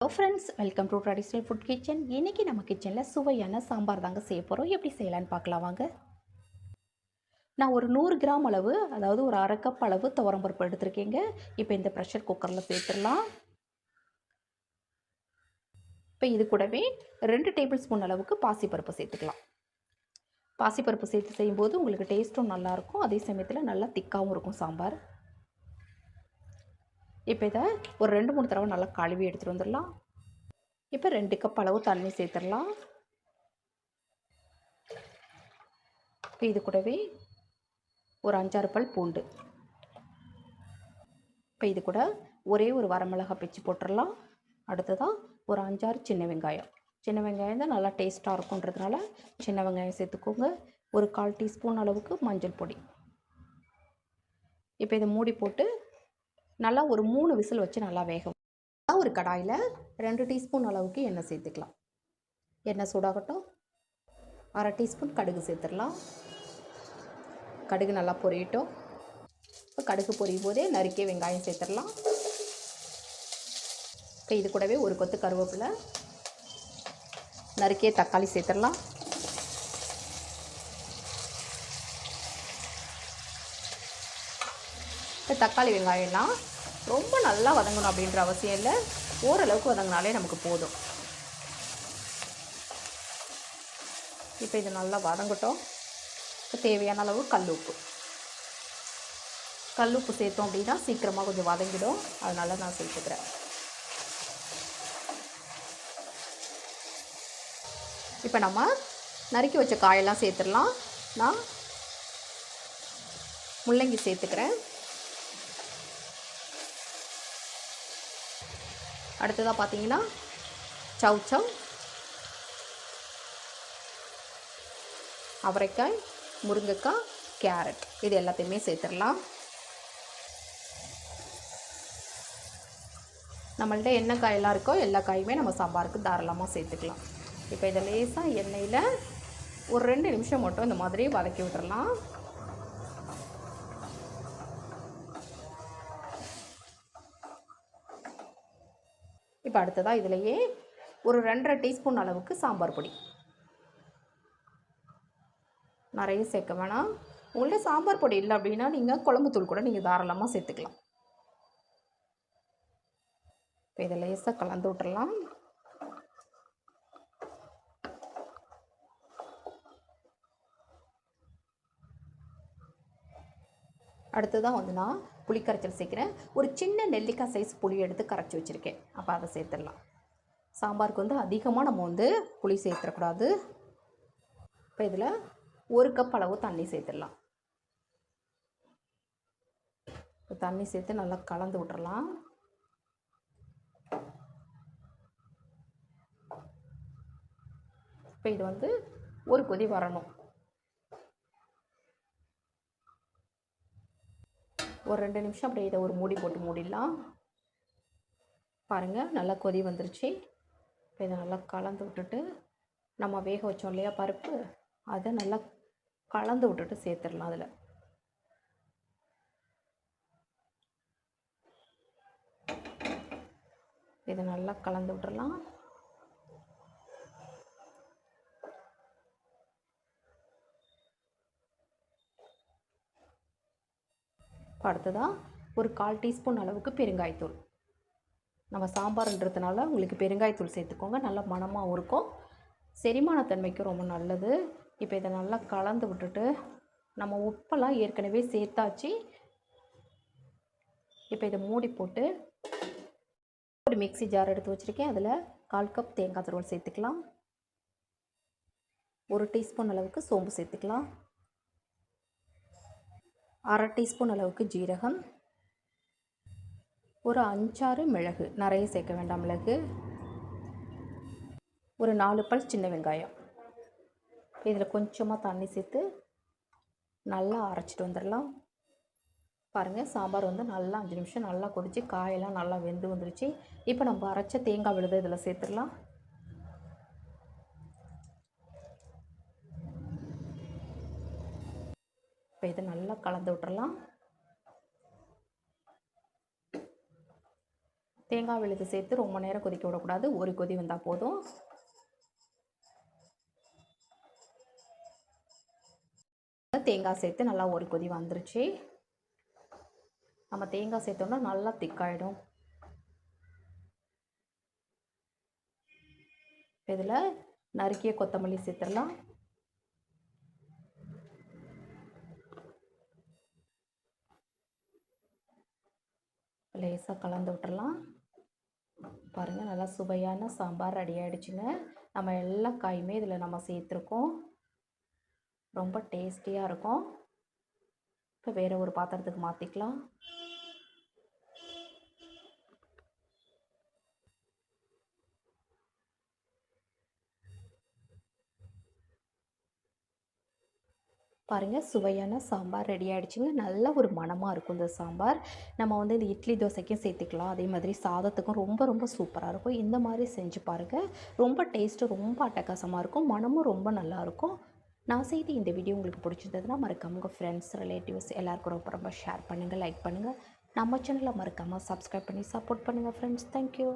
Hello friends welcome to traditional food kitchen இன்றைக்கி நம்ம கிச்சனில் சுவையான சாம்பார் தாங்க செய்ய போகிறோம் எப்படி செய்யலான்னு பார்க்கலாம் வாங்க. நான் ஒரு நூறு கிராம் அளவு அதாவது ஒரு அரை கப் அளவு துவரம்பருப்பு எடுத்திருக்கேங்க. இப்போ இந்த ப்ரெஷர் குக்கரில் சேர்த்துடலாம். இப்போ இது கூடவே ரெண்டு டேபிள் ஸ்பூன் அளவுக்கு பாசிப்பருப்பு சேர்த்துக்கலாம். பாசிப்பருப்பு சேர்த்து செய்யும்போது உங்களுக்கு டேஸ்ட்டும் நல்லாயிருக்கும் அதே சமயத்தில் நல்லா திக்காகவும் இருக்கும் சாம்பார். இப்போ இதை ஒரு ரெண்டு மூணு தடவை நல்லா கழுவி எடுத்துகிட்டு வந்துடலாம். இப்போ ரெண்டு கப் அளவு தண்ணி சேர்த்துடலாம். இப்போ இது கூடவே ஒரு அஞ்சாறு பல் பூண்டு. இப்போ இது கூட ஒரே ஒரு வரமிளகா பிச்சு போட்டுடலாம். அடுத்ததாக ஒரு அஞ்சாறு சின்ன வெங்காயம். சின்ன வெங்காயம் தான் நல்லா டேஸ்ட்டாக இருக்குன்றதுனால சின்ன வெங்காயம் சேர்த்துக்கோங்க. ஒரு கால் டீஸ்பூன் அளவுக்கு மஞ்சள் பொடி. இப்போ இதை மூடி போட்டு நல்லா ஒரு மூணு விசில் வச்சு நல்லா வேகும். ஒரு கடாயில் ரெண்டு டீஸ்பூன் அளவுக்கு எண்ணெய் சேர்த்துக்கலாம். எண்ணெய் சூடாகட்டும். அரை டீஸ்பூன் கடுகு சேர்த்துடலாம். கடுகு நல்லா பொரியட்டும். இப்போ கடுகு பொரியும் போதே நறுக்கிய வெங்காயம் சேர்த்துடலாம். இப்போ இது கூடவே ஒரு கொத்து கருவேப்பிலை. நறுக்கிய தக்காளி சேர்த்துடலாம். இப்போ தக்காளி வெங்காயம்லாம் ரொம்ப நல்லா வதங்கணும் அப்படின்ற அவசியம் இல்லை. ஓரளவுக்கு வதங்கினாலே நமக்கு போதும். இப்போ இது நல்லா வதங்கட்டும். இப்போ தேவையான அளவு கல் உப்பு. கல் உப்பு சேர்த்தோம் அப்படின்னா சீக்கிரமாக கொஞ்சம் வதங்கிடும். அதனால நான் சேர்த்துக்கிறேன். இப்போ நம்ம நறுக்கி வச்ச காயெல்லாம் சேர்த்துடலாம். நான் முள்ளங்கி சேர்த்துக்கிறேன். அடுத்ததாக பார்த்தீங்கன்னா சவுச்சவ் அவரைக்காய் முருங்கைக்காய் கேரட். இது எல்லாத்தையுமே சேர்த்துடலாம். நம்மள்ட்ட என்ன காயெல்லாம் இருக்கோ எல்லா காயுமே நம்ம சாம்பாருக்கு தாராளமாக சேர்த்துக்கலாம். இப்போ இதை லேசாக எண்ணெயில் ஒரு ரெண்டு நிமிஷம் மட்டும் இந்த மாதிரி வதக்கி விட்டுறலாம். இப்போ அடுத்ததாக இதிலையே ஒரு ரெண்டரை டீஸ்பூன் அளவுக்கு சாம்பார் பொடி. நிறைய சேர்க்க வேணாம். உங்கள்கிட்ட சாம்பார் பொடி இல்லை அப்படின்னா நீங்கள் குழம்புத்தூள் கூட நீங்கள் தாராளமாக சேர்த்துக்கலாம். இப்போ இதை லேசாக கலந்து விட்டுறலாம். அடுத்ததாக வந்து நான் புளி கரைச்சல் சேர்க்குறேன். ஒரு சின்ன நெல்லிக்காய் சைஸ் புளி எடுத்து கரைச்சி வச்சுருக்கேன். அப்போ அதை சேர்த்துடலாம். சாம்பாருக்கு வந்து அதிகமாக நம்ம வந்து புளி சேர்த்துடக்கூடாது. இப்போ இதில் ஒரு கப் அளவு தண்ணி சேர்த்துடலாம். இப்போ தண்ணி சேர்த்து நல்லா கலந்து விட்டுறலாம். இப்போ இது வந்து ஒரு கொதி வரணும். ஒரு ரெண்டு நிமிஷம் அப்படியே இதை ஒரு மூடி போட்டு மூடிடலாம். பாருங்கள் நல்லா கொதி வந்துருச்சு. இப்போ இதை நல்லா கலந்து விட்டுட்டு நம்ம வேக வச்சோம் இல்லையா பருப்பு? அதை நல்லா கலந்து விட்டுட்டு சேர்த்துடலாம் அதில். இதை நல்லா கலந்து விட்டுறலாம் அடுத்ததாக ஒரு கால் டீஸ்பூன் அளவுக்கு பெருங்காயத்தூள். நம்ம சாம்பார்ன்றதுனால உங்களுக்கு பெருங்காயத்தூள் சேர்த்துக்கோங்க. நல்லா மணமாகவும் இருக்கும். செரிமானத்தன்மைக்கு ரொம்ப நல்லது. இப்போ இதை நல்லா கலந்து விட்டுட்டு நம்ம உப்பெல்லாம் ஏற்கனவே சேர்த்தாச்சு. இப்போ இதை மூடி போட்டு ஒரு மிக்சி ஜார் எடுத்து வச்சுருக்கேன். அதில் கால் கப் தேங்காய் துருவல் சேர்த்துக்கலாம். ஒரு டீஸ்பூன் அளவுக்கு சோம்பு சேர்த்துக்கலாம். அரை டீஸ்பூன் அளவுக்கு ஜீரகம் ஒரு அஞ்சாறு மிளகு நிறைய சேர்க்க வேண்டாம் மிளகு ஒரு நாலு பல் சின்ன வெங்காயம். இதில் கொஞ்சமாக தண்ணி சேர்த்து நல்லா அரைச்சிட்டு வந்துடலாம். பாருங்கள் சாம்பார் வந்து நல்லா அஞ்சு நிமிஷம் நல்லா கொதித்து காயெல்லாம் நல்லா வெந்து வந்துருச்சு. இப்போ நம்ம அரைச்ச தேங்காய் விழுது இதில் சேர்த்துடலாம். இப்போ இதை நல்லா கலந்து விட்டுறலாம். தேங்காய் விழுது சேர்த்து ரொம்ப நேரம் கொதிக்க விடக்கூடாது. ஒரு கொதி வந்தால் போதும். தேங்காய் சேர்த்து நல்லா ஒரு கொதி வந்துருச்சு. நம்ம தேங்காய் சேர்த்தோம்னா நல்லா திக்காயிடும். இதில் நறுக்கிய கொத்தமல்லி சேர்த்துடலாம். லேசாக கலந்து விட்டுறலாம். பாருங்கள் நல்லா சுவையான சாம்பார் ரெடி ஆகிடுச்சுங்க நம்ம எல்லா காயுமே இதில் நம்ம சேர்த்துருக்கோம். ரொம்ப டேஸ்டியாக இருக்கும். இப்போ வேறு ஒரு பாத்திரத்துக்கு மாற்றிக்கலாம் பாருங்கள் சுவையான சாம்பார் ரெடி ஆகிடுச்சிங்க நல்ல ஒரு மணமாக இருக்கும் இந்த சாம்பார். நம்ம வந்து இந்த இட்லி தோசைக்கும் சேர்த்துக்கலாம். அதே மாதிரி சாதத்துக்கும் ரொம்ப ரொம்ப சூப்பராக இருக்கும். இந்த மாதிரி செஞ்சு பாருங்கள் ரொம்ப டேஸ்ட்டு ரொம்ப அட்டகாசமாக இருக்கும். மனமும் ரொம்ப நல்லாயிருக்கும் நான் செய்து இந்த வீடியோ உங்களுக்கு பிடிச்சிருந்ததுன்னா மறக்காம உங்கள் ஃப்ரெண்ட்ஸ் ரிலேட்டிவ்ஸ் எல்லாருக்கும் ரொம்ப ரொம்ப ஷேர் பண்ணுங்கள் லைக் பண்ணுங்கள் நம்ம சேனலை மறக்காமல் சப்ஸ்கிரைப் பண்ணி சப்போர்ட் பண்ணுங்கள் ஃப்ரெண்ட்ஸ் தேங்க்யூ